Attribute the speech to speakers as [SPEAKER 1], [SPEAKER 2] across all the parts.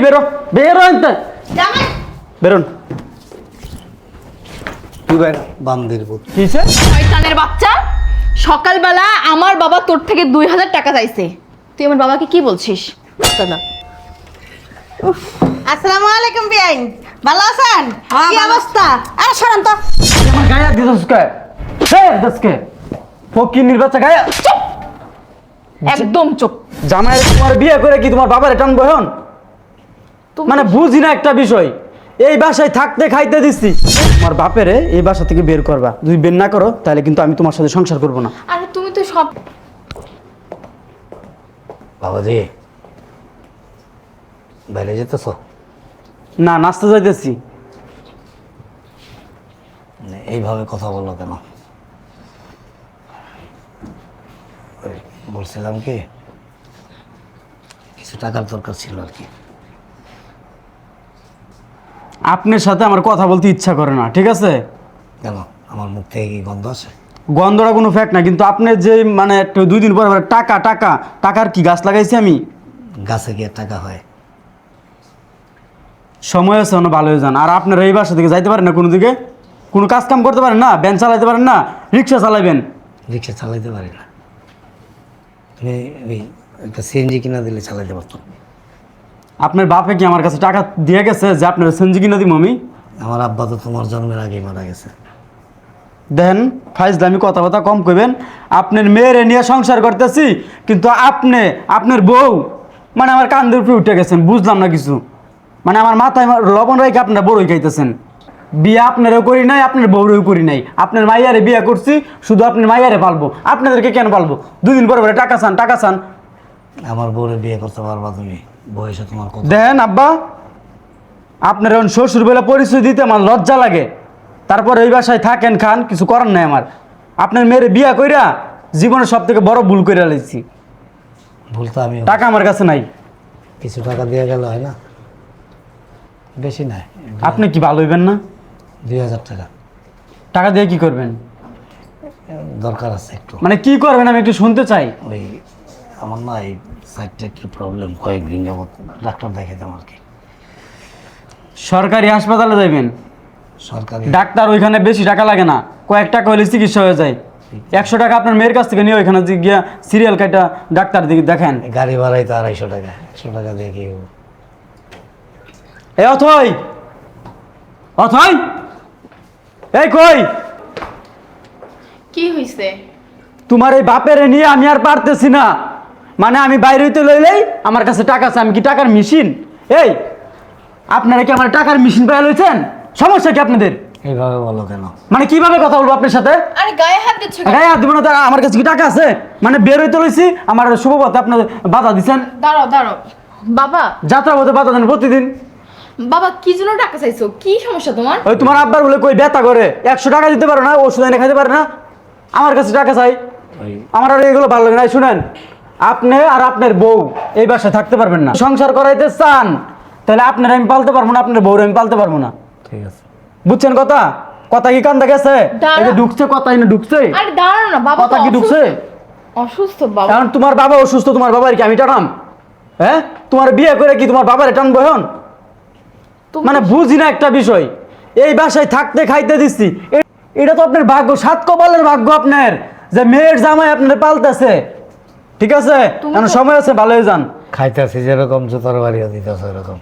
[SPEAKER 1] বেরো বেরো এনতে।
[SPEAKER 2] জামাই।
[SPEAKER 1] বেরোন।
[SPEAKER 3] তুই বাইর বান্দির পুত।
[SPEAKER 1] কিসে?
[SPEAKER 2] শয়তানের বাচ্চা সকালবেলা আমার বাবা তোর থেকে দুই হাজার টাকা চাইছে। তুই আমার বাবাকে কি বলছিস?
[SPEAKER 4] না। আসসালামু আলাইকুম বিআইন। ভালো আছেন?
[SPEAKER 2] হ্যাঁ,
[SPEAKER 4] কি অবস্থা? আরে সরান তো।
[SPEAKER 1] আমার গায়ে হাত কে হে দসকে ফকির নির্বাচন গায়ে চুপ।
[SPEAKER 2] একদম চুপ।
[SPEAKER 1] জামাই তোমার বিয়ে করে কি তোমার বাবার টানবো এখন?
[SPEAKER 2] তুমি-
[SPEAKER 1] মানে বুঝি না একটা বিষয়। এই বাসায় থাকতে খাইতে দিচ্ছি তোমার বাপেরে এই বাসা থেকে বের করবা। যদি বের না করো তাহলে কিন্তু আমি তোমার সাথে সংসার করব না।
[SPEAKER 2] আরে তুমি তো সব
[SPEAKER 3] বাবাজি বাইরে যেতেছো?
[SPEAKER 1] না নাচতে যাইতেছি।
[SPEAKER 3] মানে এইভাবে কথা বলো কেন? বলছিলাম কি কিছু টাকার দরকার ছিল আর কি।
[SPEAKER 1] আপনার সাথে আমার কথা বলতে ইচ্ছা করে না ঠিক আছে?
[SPEAKER 3] কেন? আমার মুখ থেকে কি গন্ধ আছে
[SPEAKER 1] গন্ধটা কোনো ফ্যাক্ট না কিন্তু আপনি যে মানে একটু দুই দিন পরে টাকা টাকা টাকার কি গাছ লাগাইছি আমি?
[SPEAKER 3] গাছে গিয়ে টাকা হয়।
[SPEAKER 1] সময় আছে অন্য ভালো হয়ে যান আর আপনারা এই বাসা থেকে যাইতে পারেন না কোনো দিকে? কোনো কাজ কাম করতে পারেন না? ব্যান চালাইতে পারেন না? রিক্সা চালাইবেন?
[SPEAKER 3] রিক্সা চালাইতে পারি না। তুমি একটা সিএনজি কিনা দিলে চালাইতে পারতো
[SPEAKER 1] আপনার বাপে কি আমার কাছে টাকা দিয়ে গেছে যে আপনার সঞ্জি কিনা দিব আমি?
[SPEAKER 3] আমার আব্বা তো তোমার জন্মের আগেই মারা গেছে।
[SPEAKER 1] দেন ফাইজলামি কথাবার্তা কম কইবেন। আপনার মেয়েরে নিয়ে সংসার করতেছি কিন্তু আপনি আপনার বউ মানে আমার কান্দের উপরে উঠে গেছেন বুঝলাম না কিছু। মানে আমার মাথায় লবণ রেখে আপনারা বড়ই খাইতেছেন। বিয়ে আপনারও করি নাই আপনার বউরেও করি নাই। আপনার মাইয়ারে বিয়ে করছি শুধু আপনার মাইয়ারে পালবো। আপনাদেরকে কেন পালবো? দুদিন পরে পরে টাকা চান টাকা চান।
[SPEAKER 3] আমার বউরে বিয়ে করতে পারবা তুমি। বয়সে তোমার
[SPEAKER 1] দেন আব্বা আপনার এখন শ্বশুর বেলা পরিচয় দিতে আমার লজ্জা লাগে। তারপরে ওই বাসায় থাকেন খান কিছু করার নাই আমার। আপনার মেয়ের বিয়া কইরা জীবনে সব থেকে বড় ভুল করে লাইছি।
[SPEAKER 3] ভুল তো আমি
[SPEAKER 1] টাকা আমার কাছে নাই।
[SPEAKER 3] কিছু টাকা দিয়ে গেল হয় না? বেশি নাই।
[SPEAKER 1] আপনি কি ভালো হইবেন না?
[SPEAKER 3] দুই হাজার টাকা।
[SPEAKER 1] টাকা দিয়ে কি করবেন?
[SPEAKER 3] দরকার আছে একটু।
[SPEAKER 1] মানে কি করবেন আমি একটু শুনতে চাই।
[SPEAKER 3] ওই আমার না এই সাইডটা একটু প্রবলেম কয়েকদিন যাবত ডাক্তার দেখাইতাম আর কি।
[SPEAKER 1] সরকারি হাসপাতালে যাইবেন?
[SPEAKER 3] সরকারি
[SPEAKER 1] ডাক্তার ওইখানে বেশি টাকা লাগে না। কয়েক টাকা হলে চিকিৎসা হয়ে যায়। একশো টাকা আপনার মেয়ের কাছ থেকে নিয়ে ওইখানে যে গিয়া সিরিয়াল কাটা ডাক্তার দিকে দেখেন।
[SPEAKER 3] গাড়ি ভাড়াই তো আড়াইশো টাকা একশো টাকা দিয়ে কি?
[SPEAKER 1] এ অথই! অথই! এই কই?
[SPEAKER 2] কি হইছে?
[SPEAKER 1] তোমার এই বাপের নিয়ে আমি আর পারতেছি না। মানে আমি বাইরে হইতে লইলেই আমার কাছে টাকা আছে আমি কি টাকার মেশিন এই আপনারা কি আমার টাকার মেশিন পেয়ে লইছেন? সমস্যা কি আপনাদের?
[SPEAKER 3] এইভাবে বলো কেন?
[SPEAKER 1] মানে কীভাবে কথা বলব আপনার সাথে?
[SPEAKER 2] আরে গায়ে হাত দিচ্ছ
[SPEAKER 1] গায়ে হাত দিব না তো আমার কাছে কি টাকা আছে? মানে বের হইতে লইছি আমার শুভপথে আপনার বাধা দিচ্ছেন
[SPEAKER 2] দাঁড়াও দাঁড়াও। বাবা।
[SPEAKER 1] যাত্রা পথে বাধা দেন প্রতিদিন।
[SPEAKER 2] বাবা কি জন্য টাকা চাইছো? কি সমস্যা তোমার?
[SPEAKER 1] ওই তোমার আব্বার বলে কই ব্যথা করে। একশো টাকা দিতে পারো না ওষুধ এনে খাইতে পারে না? আমার কাছে টাকা চাই।
[SPEAKER 3] ওই
[SPEAKER 1] আমার আর এগুলো ভালো লাগে না শুনেন। আপনি আর আপনার বউ এই বাসায় থাকতে পারবেন না। সংসার করাইতে চান তাহলে আপনার আমি পালতে পারব না আপনার বউর আমি পালতে পারব না।
[SPEAKER 3] ঠিক আছে।
[SPEAKER 1] বুঝছেন কথা? কথা কি কান্দা গেছে? এই যে ঢুকছে কথা না ঢুকছে?
[SPEAKER 2] আরে দাঁড়াও না বাবা
[SPEAKER 1] কথা কি ঢুকছে?
[SPEAKER 2] অসুস্থ। অসুস্থ বাবা।
[SPEAKER 1] কারণ তোমার বাবা অসুস্থ তোমার বাবার কি আমি টানাম? হ্যাঁ? তোমার বিয়ে করে কি তোমার বাবার টানবো এখন? মানে বুঝি না একটা বিষয়। এই বাসায় থাকতে খাইতে দিচ্ছি এটা তো আপনার ভাগ্য সাত কপালের ভাগ্য আপনার। যে মেয়ের জামাই আপনার পালতেছে। ঠিক আছে? এখন সময় আছে ভালো হয়ে যান।
[SPEAKER 3] খাইতেছি যেরকম জুতোর বাড়িও দিতেছে এরকম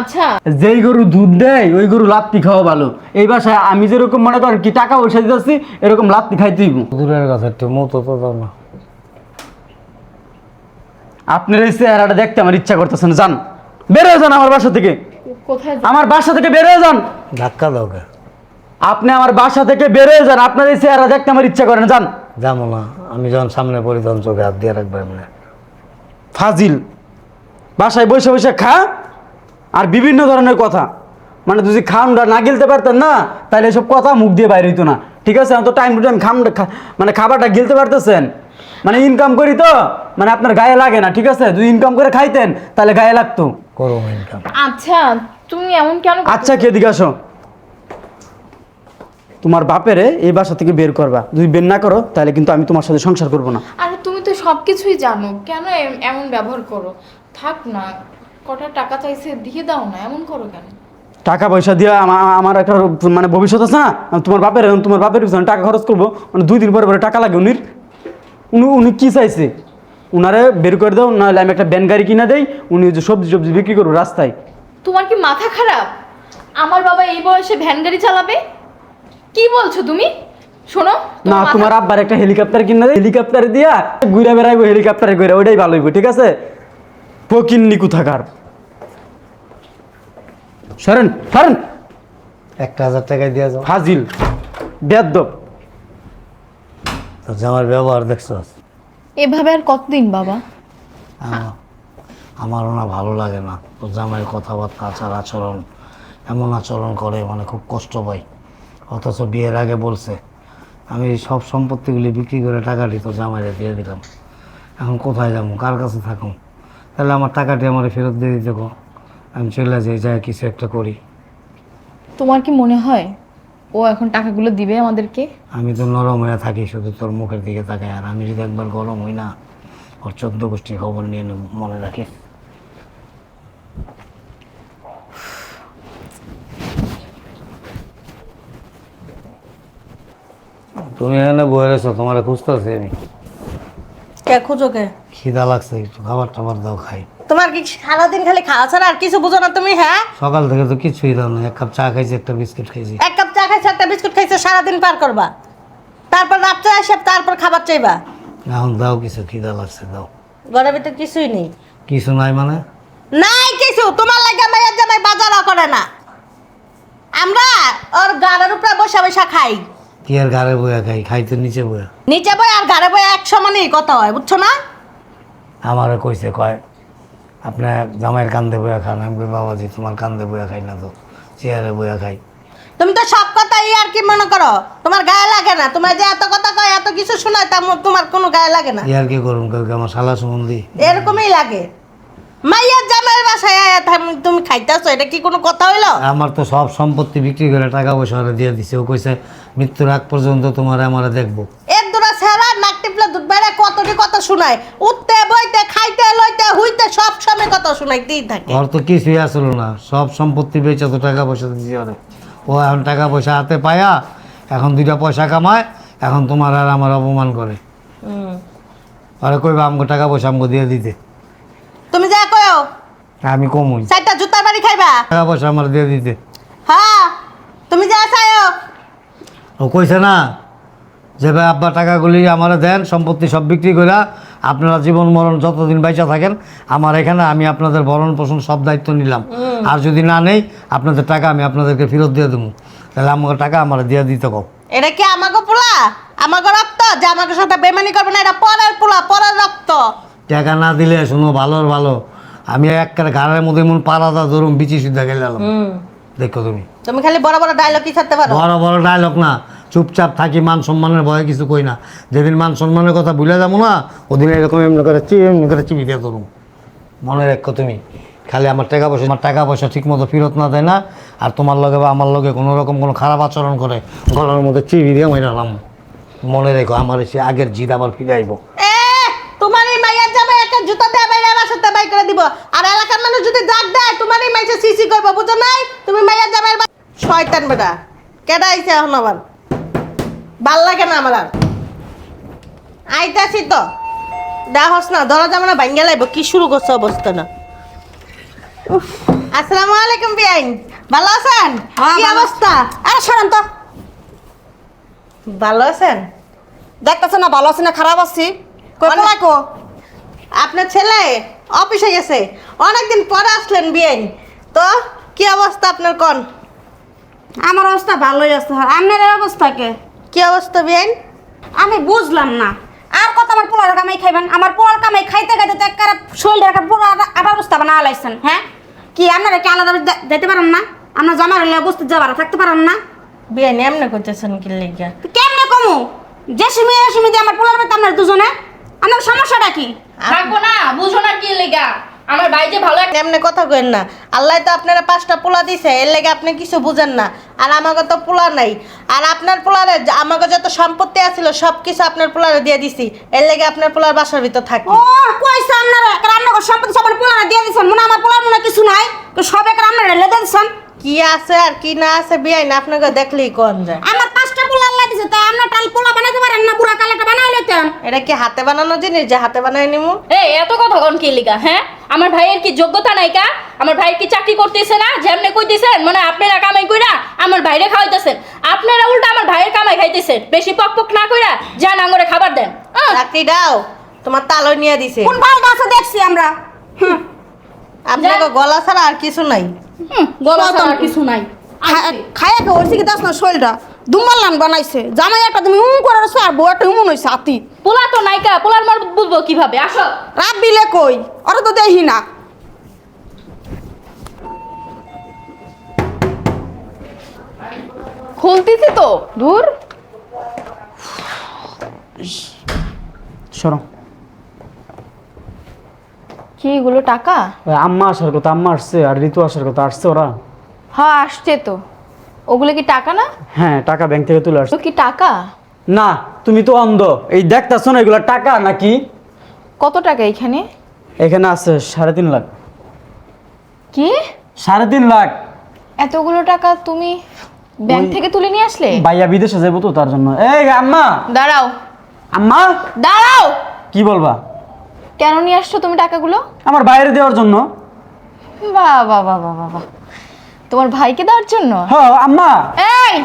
[SPEAKER 2] আচ্ছা।
[SPEAKER 1] যেই গরু দুধ দেয় ওই গরু লাত্তি খাওয়া ভালো। এই বাসায় আমি যেরকম মনে করেন কি টাকা পয়সা দিতেছি এরকম লাত্তি খাইতে দিব
[SPEAKER 3] দূরের কথা একটু মতো তো দাও না।
[SPEAKER 1] আপনার এই চেহারাটা দেখতে আমার ইচ্ছা করতেছেন না যান। বেরোয় যান আমার বাসা থেকে।
[SPEAKER 2] কোথায়
[SPEAKER 1] আমার বাসা থেকে বেরোয় যান।
[SPEAKER 3] ধাক্কা দাও
[SPEAKER 1] আপনি আমার বাসা থেকে বেরোয় যান আপনার এই চেহারা দেখতে আমার ইচ্ছা করেন না যান।
[SPEAKER 3] যাব না। আমি যখন সামনে পড়ি তখন চোখে হাত দিয়ে রাখব এমনি।
[SPEAKER 1] ফাজিল। বাসায় বসে বসে খা আর বিভিন্ন ধরনের কথা। মানে যদি খামটা না গিলতে পারতেন না তাহলে এসব কথা মুখ দিয়ে বাইরে হইতো না। ঠিক আছে? তো টাইম টু টাইম খামটা মানে খাবারটা গিলতে পারতেছেন। মানে ইনকাম করি তো মানে আপনার গায়ে লাগে না ঠিক আছে? যদি ইনকাম করে খাইতেন তাহলে গায়ে লাগতো।
[SPEAKER 3] করো ইনকাম
[SPEAKER 2] আচ্ছা তুমি এমন কেন
[SPEAKER 1] আচ্ছা কে দিকে আসো। তোমার বাপেরে এই বাসা থেকে বের করবা। যদি বের না করো তাহলে কিন্তু আমি তোমার সাথে সংসার করব না।
[SPEAKER 2] আরে তুমি তো সবকিছুই জানো। কেন এম- এমন ব্যবহার করো? থাক না কটা টাকা চাইছে দিয়ে দাও না এমন করো কেন?
[SPEAKER 1] টাকা পয়সা দিয়ে আমা- আমার একটা মানে ভবিষ্যৎ আছে না আমি তোমার বাপের তোমার বাপের পিছনে টাকা খরচ করব মানে দুই দিন পরে পরে টাকা লাগে উনির। উনি উনি কী চাইছে? উনারে বের করে দাও নাহলে আমি একটা ব্যান গাড়ি কিনা দেই উনি যে সবজি সবজি বিক্রি করব রাস্তায়।
[SPEAKER 2] তোমার কি মাথা খারাপ? আমার বাবা এই বয়সে ভ্যান গাড়ি চালাবে? কি বলছো তুমি? শোনো
[SPEAKER 1] না তোমার আব্বার একটা হেলিকপ্টার কিনে দেয় হেলিকপ্টার দিয়া ঘুরে বেড়াইবো হেলিকপ্টারে ঘুরে ওইটাই ভালো হইব ঠিক আছে? ফকিন্নি কুথাকার? সরেন সরেন।
[SPEAKER 3] একটা হাজার টাকায় দিয়ে যাও।
[SPEAKER 1] ফাজিল বেদ্যপ
[SPEAKER 3] তোর জামার ব্যবহার দেখছ?
[SPEAKER 2] এভাবে আর কতদিন বাবা?
[SPEAKER 3] আমার আমারও না ভালো লাগে না। তোর জামাইয়ের কথাবার্তা আচার আচরণ এমন আচরণ করে মানে খুব কষ্ট পাই অথচ বিয়ের আগে বলছে আমি সব সম্পত্তিগুলি বিক্রি করে টাকাটি তো জামাইরে দিয়ে দিলাম। এখন কোথায় যাব? কার কাছে থাকুন তাহলে আমার টাকাটি আমার ফেরত দিয়ে দিতে গো আমি চলে যাই যাই কিছু একটা করি।
[SPEAKER 2] তোমার কি মনে হয় ও এখন টাকাগুলো দিবে আমাদেরকে?
[SPEAKER 3] আমি তো নরম হয়ে থাকি শুধু তোর মুখের দিকে তাকাই। আর আমি যদি একবার গরম হই না ওর চোদ্দ গোষ্ঠীর খবর নিয়ে নেব মনে রাখিস? তুমি এখানে বয়ে রয়েছো তোমার খুঁজতেছি আমি।
[SPEAKER 4] কে খুঁজো কে?
[SPEAKER 3] খিদা লাগছে একটু খাবার টাবার দাও খাই।
[SPEAKER 4] তোমার কি সারাদিন খালি খাওয়া ছাড়া আর কিছু বুঝো না তুমি হ্যাঁ?
[SPEAKER 3] সকাল থেকে তো কিছুই দাও না এক কাপ চা খাইছি একটা বিস্কুট খাইছি।
[SPEAKER 4] এক কাপ চা খাইছো একটা বিস্কুট খাইছো সারাদিন পার করবা। তারপর রাত্রে আসে তারপর খাবার চাইবা।
[SPEAKER 3] এখন দাও কিছু খিদা লাগছে দাও।
[SPEAKER 4] ঘরের ভিতর কিছুই নেই।
[SPEAKER 3] কিছু নাই মানে?
[SPEAKER 4] নাই কিছু তোমার লাগে মায়ের জামাই বাজারও করে না। আমরা ওর গাড়ের উপরে বসে বসে খাই।
[SPEAKER 3] কি আর গাড়ে বইয়া খাই খাই তো নিচে বইয়া।
[SPEAKER 4] নিচে বই আর গাড়ে বই এক সমানই কত হয় বুঝছ না?
[SPEAKER 3] আমারও কইছে কয় আপনার জামাইয়ের কান্দে বইয়া খান আমি কই, বাবাজি তোমার কান্দে বইয়া খাই না তো চেয়ারে বইয়া খাই।
[SPEAKER 4] তুমি তো সব কথাই আর কি মনে করো? তোমার গায়ে লাগে না? তোমার যে এত কথা কয় এত কিছু শোনায় তা মো- তোমার কোনো গায়ে লাগে না?
[SPEAKER 3] ইয়ার কি করুন কেউ কি আমার শালা সম্বন্ধী?
[SPEAKER 4] এরকমই লাগে। মাইয়ার জামাইয়ের বাসায় আয়া থাম- তুমি খাইতেছো এটা কি কোনো কথা হইল?
[SPEAKER 3] আমার তো সব সম্পত্তি বিক্রি করে টাকা পয়সা ওরা দিয়ে দিছে। ও কইছে মৃত্যুর আগ পর্যন্ত তোমার আমার দেখব।
[SPEAKER 4] এর দুরা সেরা নাক টিপলে দুধ বাইরে কতটি কথা শোনায়? উঠতে বইতে খাইতে লইতে হুইতে সব সময় কথা শোনাইতেই থাকে।
[SPEAKER 3] ওর তো কিছুই আসলো না সব সম্পত্তি বেচে তো টাকা পয়সা দিয়েছে ওরে ও এখন টাকা পয়সা হাতে পায়া এখন দুইটা পয়সা কামায় এখন তোমার আর আমার অপমান করে।
[SPEAKER 4] হুম।
[SPEAKER 3] ওরা কইবা আমগো টাকা পয়সা আমগো দিয়ে দিতে।
[SPEAKER 4] তুমি যা কয়ো
[SPEAKER 3] আমি কমই।
[SPEAKER 4] চারটা জুতার বাড়ি খাইবা?
[SPEAKER 3] টাকা পয়সা আমার দিয়ে দিতে।
[SPEAKER 4] হ্যাঁ তুমি যা চাইও
[SPEAKER 3] ও কইছে না যে ভাই আব্বা টাকাগুলি আমার দেন সম্পত্তি সব বিক্রি করে আপনারা জীবন মরণ যতদিন বাইচা থাকেন আমার এখানে আমি আপনাদের ভরণ পোষণ সব দায়িত্ব নিলাম। আর যদি না নেই আপনাদের টাকা আমি আপনাদেরকে ফেরত দিয়ে দেবো। তাহলে আমাকে টাকা আমার দিয়ে দিতে কও।
[SPEAKER 4] এটা কি আমাকে পোলা? আমাকে রক্ত? যে আমাকে সাথে বেমানি করবে না এটা পরের পোলা পরের রক্ত।
[SPEAKER 3] টাকা না দিলে শুনো ভালোর ভালো। আমি একটা ঘাড়ের মধ্যে এমন পালাদা ধরুন বিচি সিদ্ধা গেলে দেখো তুমি।
[SPEAKER 4] তুমি খালি বড় বড় ডায়লগ কি ছাড়তে পারো?
[SPEAKER 3] বড় বড় ডায়লগ না। চুপচাপ থাকি, মান সম্মানের ভয়ে কিছু কই না। যেদিন মান সম্মানের কথা ভুলে যাব না, ওদিন এরকম এমনি করে চি, এমনি করে চিবি দিয়ে ধরুন মনে রেখো তুমি, খালি আমার টাকা পয়সা আমার টাকা পয়সা ঠিক মতো ফেরত না দেয় না, আর তোমার লগে বা আমার লগে কোনো রকম কোনো খারাপ আচরণ করে, গলার মধ্যে চিবি দিয়ে মেরালাম মনে রেখো আমার সে আগের জিদ আবার ফিরে আইব।
[SPEAKER 4] তোমার এই মাইয়ার জামাই একটা জুতা দেয় বাইরে বাসাতে বাই করে দিব। আর এলাকার মানুষ যদি ডাক দেয়, তোমার এই মাইসে সিসি করব, বুঝো নাই? তুমি মাইয়ার জামাইয়ের বা- শয়তান বেটা, কেডা আইছে আবার? ভালো লাগে না আমার আর। আইতাছি তো। দেখস না ধরা যাবে না ভাঙ্গে লাইব কি শুরু করছে অবস্থা না। আসসালামু আলাইকুম বিআইন ভালো আছেন? কি অবস্থা?
[SPEAKER 5] আরে সরেন তো।
[SPEAKER 4] ভালো আছেন?
[SPEAKER 5] দেখতেছে না ভালো আছি না খারাপ আছি। কো?
[SPEAKER 4] আপনার ছেলে অফিসে গেছে। অনেকদিন পরে আসলেন বিয়েন তো কি অবস্থা আপনার কোন?
[SPEAKER 5] আমার অবস্থা ভালোই আছে। আপনার অবস্থা কে?
[SPEAKER 4] কি অবস্থা বেন
[SPEAKER 5] আমি বুঝলাম না। আর কত আমার পোলার কামাই খাইবেন? আমার পোলার কামাই খাইতে খাইতে তো একটা শরীরের একটা পুরো আবার- অবস্থা বানা লাইছেন হ্যাঁ? কি আপনারা কি আলাদা যেতে পারেন না? আপনার জমা হলে বসতে যাবার থাকতে পারেন না?
[SPEAKER 4] বিয়েন এমনি করতেছেন কি লেগে?
[SPEAKER 5] কেমনে কমু? যে সুমি সুমি দিয়ে আমার পোলার বেতে আপনার দুজনে? আপনার সমস্যাটা কি?
[SPEAKER 2] থাকব না বুঝো না কি লেগা? আমার যে ভালো একটা
[SPEAKER 4] এমনি কথা কইেন না। আল্লাহ তো আপনারা পাঁচটা পোলা দিছে এর লেগে আপনি কিছু বুঝেন না। আর আমাকে তো পোলা নাই। আর আপনার পোলারে আমাকে যত সম্পত্তি আছিল সব কিছু আপনার পোলারে দিয়ে দিছি। এর লেগে আপনার পোলার বাসার ভিতর থাকি।
[SPEAKER 5] ও কইছে আপনারা রান্না সম্পত্তি সবার পোলারা দিয়ে দিছেন। মনে আমার পোলার মনে কিছু নাই। তো সব এক রান্না রেলে দিয়েছেন
[SPEAKER 4] কি আছে আর কি না আছে বিয়াই না আপনাকে দেখলেই কোন যায়।
[SPEAKER 5] আমার পাঁচটা পোলা আল্লাহ দিছে তাই আপনার টাল পোলা বানাইতে পারেন না? পুরা কালাটা বানাই লইতেন।
[SPEAKER 4] এটা কি হাতে বানানো জিনিস যে হাতে বানাই নিমু?
[SPEAKER 2] এই এত কথা কোন কি লিগা হ্যাঁ? আমার ভাইয়ের কি যোগ্যতা নাই কা? আমার ভাইয়ের কি চাকরি করতেছে না? যেমনে কইতেছেন মানে আপনারা কামাই কইরা আমার ভাইরে খাওয়াইতেছেন। আপনারা উল্টা আমার ভাইয়ের কামাই খাইতেছেন। বেশি পক পক না কইরা যান আঙ্গরে খাবার দেন।
[SPEAKER 4] চাকরি দাও তোমার তালো নিয়ে দিছে।
[SPEAKER 5] কোন ভালো মাছ দেখছি আমরা? হুম।
[SPEAKER 4] আপনাকে গলা ছাড়া আর কিছু নাই।
[SPEAKER 2] হুম, গলা ছাড়া আর কিছু নাই।
[SPEAKER 5] খায়া কে ওরছি কি দাস না শরীরটা। দুম্বাল্লান বানাইছে। জামাই একটা তুমি উম করে রয়েছে আর বউ একটা উমন হয়েছে আতি
[SPEAKER 2] পোলা তো নাইকা পোলার মর বুঝব কীভাবে আসো।
[SPEAKER 5] রাত বিলে কই? ওরা তো দেখি না।
[SPEAKER 2] খুলতেছি তো দূর
[SPEAKER 1] সরো
[SPEAKER 2] কি এগুলো টাকা?
[SPEAKER 1] ওই আম্মা আসার কথা আম্মা আসছে আর ঋতু আসার কথা আসছে ওরা?
[SPEAKER 2] হ্যাঁ আসছে তো। ওগুলো কি টাকা না?
[SPEAKER 1] হ্যাঁ টাকা ব্যাংক থেকে তুলে আসছে।
[SPEAKER 2] কি টাকা?
[SPEAKER 1] না তুমি তো অন্ধ। এই দেখতেছো না এগুলো টাকা নাকি?
[SPEAKER 2] কত টাকা এখানে?
[SPEAKER 1] এখানে আছে সাড়ে তিন লাখ।
[SPEAKER 2] কি?
[SPEAKER 1] সাড়ে তিন লাখ।
[SPEAKER 2] এতগুলো টাকা তুমি ব্যাংক থেকে তুলে নিয়ে আসলে?
[SPEAKER 1] বাইয়া বিদেশে যাব তো তার জন্য। এই আম্মা!
[SPEAKER 2] দাঁড়াও।
[SPEAKER 1] আম্মা!
[SPEAKER 2] দাঁড়াও!
[SPEAKER 1] কি বলবা?
[SPEAKER 2] কেন নিয়ে আসছো তুমি টাকাগুলো?
[SPEAKER 1] আমার বাইরে দেওয়ার জন্য।
[SPEAKER 2] বাহ বাহ বাহ বাহ বাহ। তোমার ভাইকে দেওয়ার জন্য?
[SPEAKER 1] হ্যাঁ আম্মা।
[SPEAKER 2] এই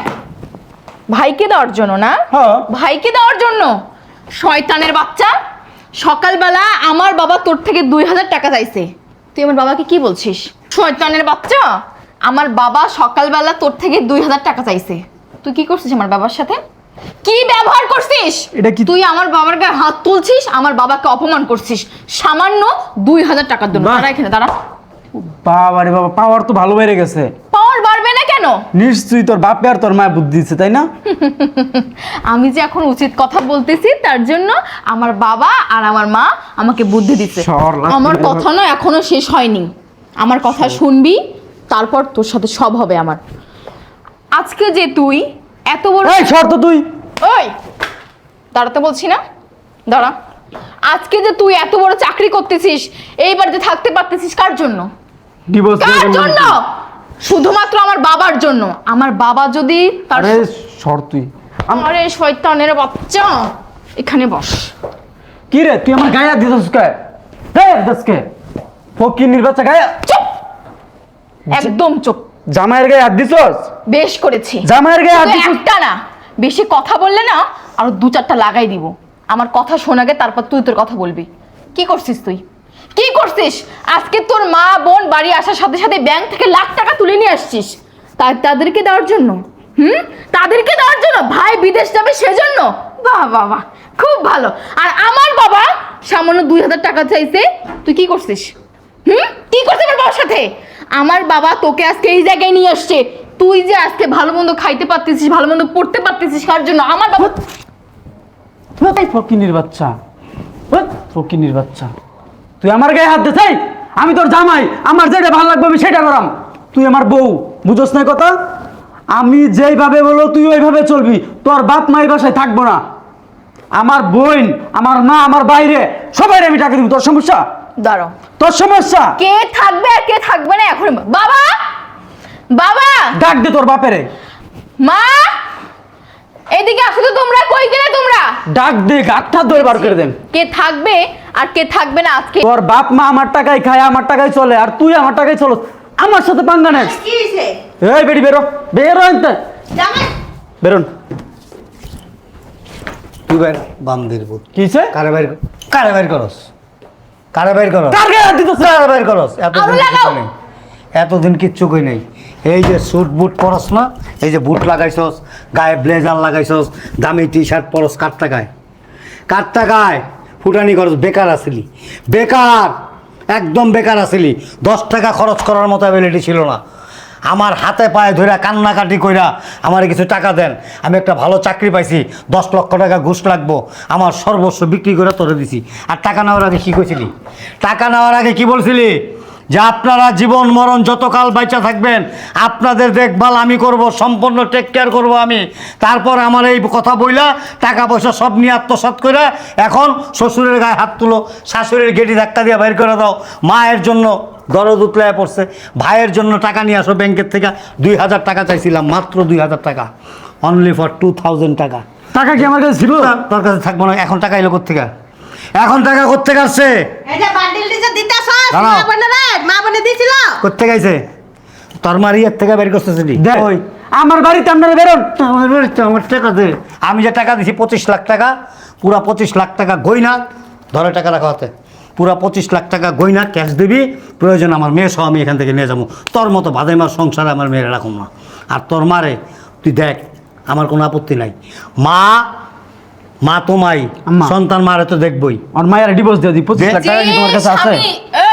[SPEAKER 2] ভাইকে দেওয়ার জন্য না?
[SPEAKER 1] হ্যাঁ
[SPEAKER 2] ভাইকে দেওয়ার জন্য? শয়তানের বাচ্চা সকালবেলা আমার বাবা তোর থেকে দুই হাজার টাকা চাইছে। তুই আমার বাবাকে কি বলছিস? শয়তানের বাচ্চা আমার বাবা সকালবেলা তোর থেকে দুই হাজার টাকা চাইছে। তুই কি করছিস আমার বাবার সাথে? কি ব্যবহার করছিস?
[SPEAKER 1] এটা কি-
[SPEAKER 2] তুই আমার বাবার গায়ে হাত তুলছিস আমার বাবাকে অপমান করছিস। সামান্য দুই হাজার টাকার জন্য। দাঁড়া এখানে দাঁড়া।
[SPEAKER 1] বাবা রে বাবা পাওয়ার তো ভালো বেড়ে গেছে।
[SPEAKER 2] পাওয়ার বাড়বে না কেন?
[SPEAKER 1] নিশ্চয়ই তোর বাপে আর তোর মায় বুদ্ধি দিচ্ছে তাই না?
[SPEAKER 2] আমি যে এখন উচিত কথা বলতেছি তার জন্য আমার বাবা আর আমার মা আমাকে বুদ্ধি দিচ্ছে আমার কথা না এখনও শেষ হয়নি। আমার কথা শুনবি তারপর তোর সাথে সব হবে আমার। আজকে যে তুই এত বড়
[SPEAKER 1] এই শর্ত তুই।
[SPEAKER 2] ওই দাঁড়াতে বলছি না? দাঁড়া। আজকে যে তুই এত বড় চাকরি করতেছিস এই বাড়িতে থাকতে পারতেছিস কার জন্য?
[SPEAKER 1] ডিভোর্স
[SPEAKER 2] কার জন্য? শুধুমাত্র আমার বাবার জন্য। আমার বাবা যদি তার
[SPEAKER 1] আরে শর্ত তুই।
[SPEAKER 2] আরে শয়তানের বাচ্চা। এখানে বস।
[SPEAKER 1] কি রে তুই আমার গায়ে দিছিস কে হে দসকে ফকির নির্বাচন গায়ে
[SPEAKER 2] চুপ! একদম চুপ।
[SPEAKER 1] জামাইয়ের গায়ে হাত দিছস?
[SPEAKER 2] বেশ করেছি।
[SPEAKER 1] জামাইয়ের গায়ে হাত দিছস?
[SPEAKER 2] একটা না বেশি কথা বললে না আরও দু চারটা লাগাই দিব। আমার কথা শোনাগে তারপর তুই তোর কথা বলবি। কি করছিস তুই? কি করছিস? আজকে তোর মা, বোন বাড়ি আসার সাথে সাথে ব্যাংক থেকে লাখ টাকা তুলে নিয়ে আসছিস। তাদেরকে দেওয়ার জন্য? হুম? তাদেরকে দেওয়ার জন্য? ভাই বিদেশ যাবে সেজন্য? বাহ বাহ খুব ভালো। আর আমার বাবা সামান্য দুই হাজার টাকা চাইছে। তুই কি করছিস? হুম? কি করছিস আমার বাবার সাথে? আমার বাবা তোকে আজকে এই জায়গায় নিয়ে আসছে। তুই যে আজকে ভালো মন্দ খাইতে পারতেছিস, ভালো মন্দ পড়তে পারতেছিস, কার জন্য? আমার বাবা
[SPEAKER 1] ফকিনির বাচ্চা। ফকিনির বাচ্চা। তুই আমার গায়ে হাত এই, আমি তোর জামাই আমার যেটা ভালো লাগবে আমি সেটা করাম। তুই আমার বউ বুঝোস না কথা? আমি যেইভাবে বলো তুই ওইভাবে চলবি। তোর বাপ মায়ের বাসায় থাকব না। আমার বোন আমার মা আমার বাইরে সবাই আমি টাকা দিব। তোর সমস্যা?
[SPEAKER 2] দাঁড়াও।
[SPEAKER 1] তোর সমস্যা?
[SPEAKER 2] কে থাকবে আর কে থাকবে না? এখন বাবা! বাবা!
[SPEAKER 1] ডাক দে তোর বাপেরে।
[SPEAKER 2] মা! এদিকে আসো তো তোমরা কই গেলে তোমরা?
[SPEAKER 1] ডাক দে গাঠটা দই বার করে দেন।
[SPEAKER 2] কে থাকবে আর কে থাকবে না আজকে?
[SPEAKER 1] তোর বাপ মা আমার টাকায় খায় আমার টাকায় চলে আর তুই আমার টাকায় চলো। আমার সাথে পাঙ্গা নেস
[SPEAKER 4] কি হয়েছে?
[SPEAKER 1] এই বেটি বেরো। বেরো এনতে।
[SPEAKER 4] জামাই।
[SPEAKER 1] বেরোন।
[SPEAKER 3] তুই বাইর বান্দির পুত।
[SPEAKER 1] কিছে
[SPEAKER 3] কারে বাইর কারে বাইর করস। কারে বাইর করস
[SPEAKER 1] কার দিতেছ
[SPEAKER 3] কারে বাইর করস
[SPEAKER 2] লাগাও।
[SPEAKER 3] নেই। কিচ্ছু কই নাই। এই যে স্যুট বুট পরস না, এই যে বুট লাগাইছস, গায়ে ব্লেজার লাগাইছস, দামি টি শার্ট পরস, কার টাকায়? কার টাকায়? ফুটানি করস বেকার আসিলি বেকার, একদম বেকার আসিলি দশ টাকা খরচ করার মতো অ্যাবিলিটি ছিল না। আমার হাতে পায়ে ধরে কান্নাকাটি কইরা আমার কিছু টাকা দেন। আমি একটা ভালো চাকরি পাইছি, দশ লক্ষ টাকা ঘুষ লাগবো। আমার সর্বস্ব বিক্রি করে তোরে দিছি। আর টাকা নেওয়ার আগে কী কইছিলি? টাকা নেওয়ার আগে কি বলছিলি? যে আপনারা জীবন মরণ যতকাল বাইচা থাকবেন আপনাদের দেখভাল আমি করব সম্পূর্ণ টেক কেয়ার করব আমি। তারপর আমার এই কথা বইলা টাকা পয়সা সব নিয়ে আত্মসাৎ করে এখন শ্বশুরের গায়ে হাত তুলো শাশুড়ির গেটি ধাক্কা দিয়ে বের করে দাও। মায়ের জন্য দরদ উতলায় পড়ছে। ভাইয়ের জন্য টাকা নিয়ে আসো ব্যাংকের থেকে। দুই হাজার টাকা চাইছিলাম মাত্র দুই হাজার টাকা। অনলি ফর টু থাউজেন্ড টাকা।
[SPEAKER 1] টাকা কি আমার কাছে ছিল?
[SPEAKER 3] তার কাছে থাকব না এখন টাকা এলো কোথেকে এখন টাকা কোথেকে আসছে? দাঁড়াও।
[SPEAKER 4] মা বোনে দিছিল
[SPEAKER 3] তোর মারি এর থেকে বের
[SPEAKER 1] দেখ আমার বাড়িতে আপনারা বেরোন।
[SPEAKER 3] আমার বাড়িতে আমার টাকা দে। আমি যে টাকা দিছি পঁচিশ লাখ টাকা পুরা পঁচিশ লাখ টাকা গইনা ধরে টাকা রাখা হতে। পুরা পঁচিশ লাখ টাকা গইনা ক্যাশ দিবি প্রয়োজন আমার মেয়ে সহ আমি এখান থেকে নিয়ে যাব। তোর মতো বাদাইমার সংসারে আমার মেয়েরা রাখুন না। আর তোর মারে তুই দেখ আমার কোনো আপত্তি নাই। মা মা তো মাই। সন্তান মারে তো দেখবই।
[SPEAKER 1] আমার মায়ের ডিভোর্স দিয়ে দিই পঁচিশ লাখ টাকা কি তোমার কাছে আছে?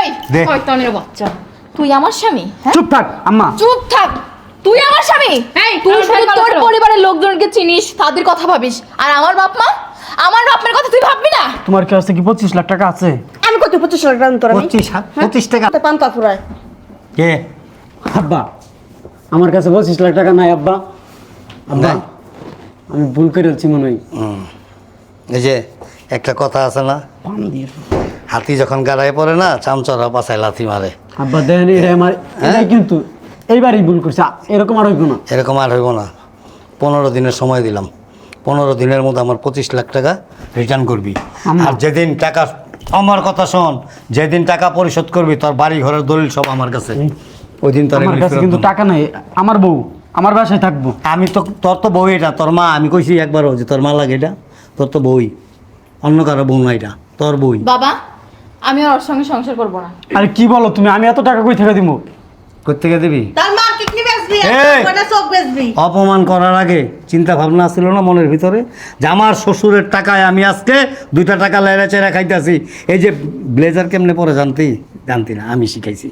[SPEAKER 2] এই
[SPEAKER 3] দে।
[SPEAKER 2] শয়তানের বাচ্চা। তুই আমার স্বামী হ্যাঁ?
[SPEAKER 1] চুপ থাক আম্মা।
[SPEAKER 2] চুপ থাক। তুই আমার স্বামী?
[SPEAKER 5] এই,
[SPEAKER 2] তুই
[SPEAKER 5] আমার
[SPEAKER 2] শুধু
[SPEAKER 5] সাথে
[SPEAKER 2] তোর
[SPEAKER 5] কথা বলো।
[SPEAKER 2] পরিবারের লোকজনকে চিনিস তাদের কথা ভাবিস। আর আমার বাপ মা? আমার বাপ মার কথা তুই ভাববি না?
[SPEAKER 1] তোমার কি আছে কি? পঁচিশ লাখ টাকা আছে।
[SPEAKER 5] আমি কত পঁচিশ লাখ টাকা তোর আমি
[SPEAKER 3] পঁচিশ হা- পঁচিশ টাকা।
[SPEAKER 4] হাতে পান্তা ফুরায়।
[SPEAKER 3] কে?
[SPEAKER 1] আব্বা। আমার কাছে পঁচিশ লাখ টাকা নাই আব্বা। আব্বা
[SPEAKER 3] নাই?
[SPEAKER 1] আমি ভুল করে ফেলছি মনে হয়।
[SPEAKER 3] হুম। এই যে একটা কথা আছে না?
[SPEAKER 1] পান দিয়ে।
[SPEAKER 3] হাতি যখন গাড়ায় পড়ে না চামচরা পাছায় লাথি মারে।
[SPEAKER 1] আব্বা দেন এটা আমার এটাই কিন্তু এইবারই ভুল করছে। এরকম আর হইব না।
[SPEAKER 3] এরকম আর হইব না। পনেরো দিনের সময় দিলাম। পনেরো দিনের মধ্যে আমার পঁচিশ লাখ টাকা রিটার্ন করবি। আর যেদিন টাকা আমার কথা শোন যেদিন টাকা পরিশোধ করবি তোর বাড়ি ঘরের দলিল সব আমার কাছে। ওই দিন তোর
[SPEAKER 1] আমার কাছে কিন্তু টাকা নাই। আমার বউ আমার বাসায় থাকব।
[SPEAKER 3] আমি তো তোর তো বই এটা তোর মা আমি কইছি একবারও যে তোর মা লাগে এটা তোর তো বই অন্য কারও বউ না এটা তোর বই
[SPEAKER 2] বাবা আমি আর ওর সঙ্গে সংসার করব না।
[SPEAKER 1] আরে কি বলো তুমি? আমি এত টাকা কই থেকে দিব
[SPEAKER 3] কোথেকে দিবি?
[SPEAKER 4] তার মা কিডনি বেচবি? আর চোখ বেচবি?
[SPEAKER 3] অপমান করার আগে চিন্তা ভাবনা ছিল না মনের ভিতরে? যে আমার শ্বশুরের টাকায় আমি আজকে দুইটা টাকা লেড়া চেরা খাইতেছি। এই যে ব্লেজার কেমনে পরে জানতি? জানতি না আমি শিখাইছি।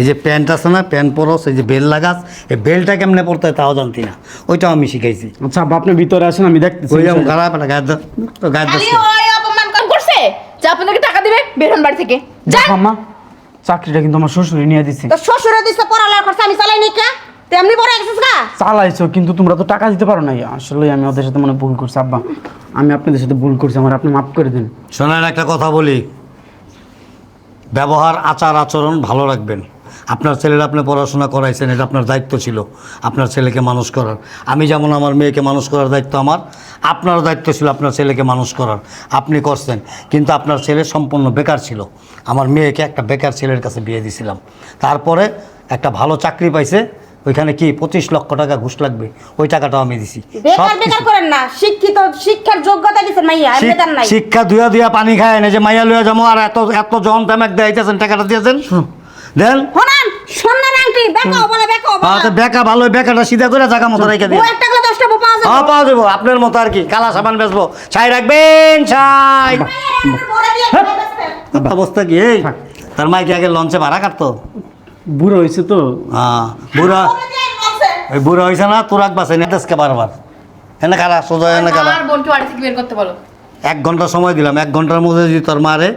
[SPEAKER 3] এই যে প্যান্ট আছে না প্যান্ট পরস এই যে বেল লাগাস এই বেলটা কেমনে পরতে হয় তাও জানতি না। ওইটাও আমি শিখাইছি।
[SPEAKER 1] আচ্ছা আপনি ভিতরে আসেন আমি দেখতেছি।
[SPEAKER 3] ওই যেমন খারাপ একটা গায়ের
[SPEAKER 2] যে আপনাদেরকে টাকা দিবে বের হন বাড়ি থেকে। যান।
[SPEAKER 1] দেখো চাকরিটা কিন্তু আমার শ্বশুরে নিয়ে দিছে।
[SPEAKER 4] তোর শ্বশুরে দিছে পড়ালেখার খরচ আমি চালাই নি কে? তেমনি বড় এক্সেস গা?
[SPEAKER 1] চালাইছো কিন্তু তোমরা তো টাকা দিতে পারো নাই। আসলে আমি ওদের সাথে মানে ভুল করছি আব্বা। আমি আপনাদের সাথে ভুল করছি আমার আপনি মাফ করে দিন।
[SPEAKER 3] শোনেন একটা কথা বলি। ব্যবহার আচার আচরণ ভালো রাখবেন। আপনার ছেলের আপনি পড়াশোনা করাইছেন এটা আপনার দায়িত্ব ছিল আপনার ছেলেকে মানুষ করার। আমি যেমন আমার মেয়েকে মানুষ করার দায়িত্ব আমার আপনারও দায়িত্ব ছিল আপনার ছেলেকে মানুষ করার। আপনি করছেন কিন্তু আপনার ছেলে সম্পূর্ণ বেকার ছিল। আমার মেয়েকে একটা বেকার ছেলের কাছে বিয়ে দিয়েছিলাম তারপরে একটা ভালো চাকরি পাইছে ওইখানে কি পঁচিশ লক্ষ টাকা ঘুষ লাগবে ওই টাকাটাও আমি দিছি।
[SPEAKER 5] বেকার
[SPEAKER 3] সব
[SPEAKER 5] বেকার
[SPEAKER 3] কিছু-
[SPEAKER 5] করেন না শিক্ষিত শিক্ষার যোগ্যতা মাইয়া আমি
[SPEAKER 3] শিক-
[SPEAKER 5] বেকার নাই।
[SPEAKER 3] শিক্ষা দুয়া দুয়া পানি খায় না যে মাইয়া লইয়া যাব আর এত এত জন তামাক দেখাইতেছেন টাকাটা দিয়েছেন? দেন।
[SPEAKER 5] শোনান সোনার আংটি বেকাও বলে
[SPEAKER 3] বেকা ভালো বেকাটা সিধা করে জায়গা মতো রেখে
[SPEAKER 5] ও
[SPEAKER 3] দিয়ে
[SPEAKER 5] একটা করে দশটা বউ পাওয়া
[SPEAKER 3] হ্যাঁ
[SPEAKER 5] যাবে
[SPEAKER 3] পাওয়া যাব আপনার মতো আর কি। কালা সাবান বেচবো। ছাই রাখবেন ছাই। অবস্থা কি এই? তার মাইকে আগে লঞ্চে ভাড়া কাটতো?
[SPEAKER 1] বুড়ো হয়েছে তো।
[SPEAKER 3] হ্যাঁ বুড়া। ওই বুড়া হয়েছে না তোর এক বাসে নেতেসকে বারবার। এনে কারা সোজা এনে কারা?
[SPEAKER 2] আর বোনকে বাড়ি থেকে বের করতে বলো।
[SPEAKER 3] এক ঘণ্টা সময় দিলাম এক ঘণ্টার মধ্যে যদি তোর মারে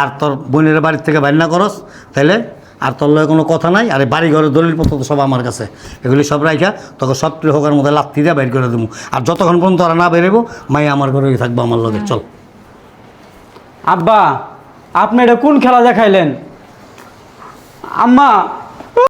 [SPEAKER 3] আর তোর বোনের বাড়ির থেকে বাইর না করস তাহলে আর তোর লগে কোনো কথা নাই, আর বাড়ি ঘরের দলিলপত্র তো সব আমার কাছে। এগুলি সব রাইখা, তোকে সব হোকার মধ্যে লাত্তি দিয়ে বাইর করে দেবো আর যতক্ষণ পর্যন্ত ওরা না বেরোবো মাই আমার ঘরে থাকব আমার লগে, চল।
[SPEAKER 1] আব্বা, আপনি এটা কোন খেলা দেখাইলেন? আম্মা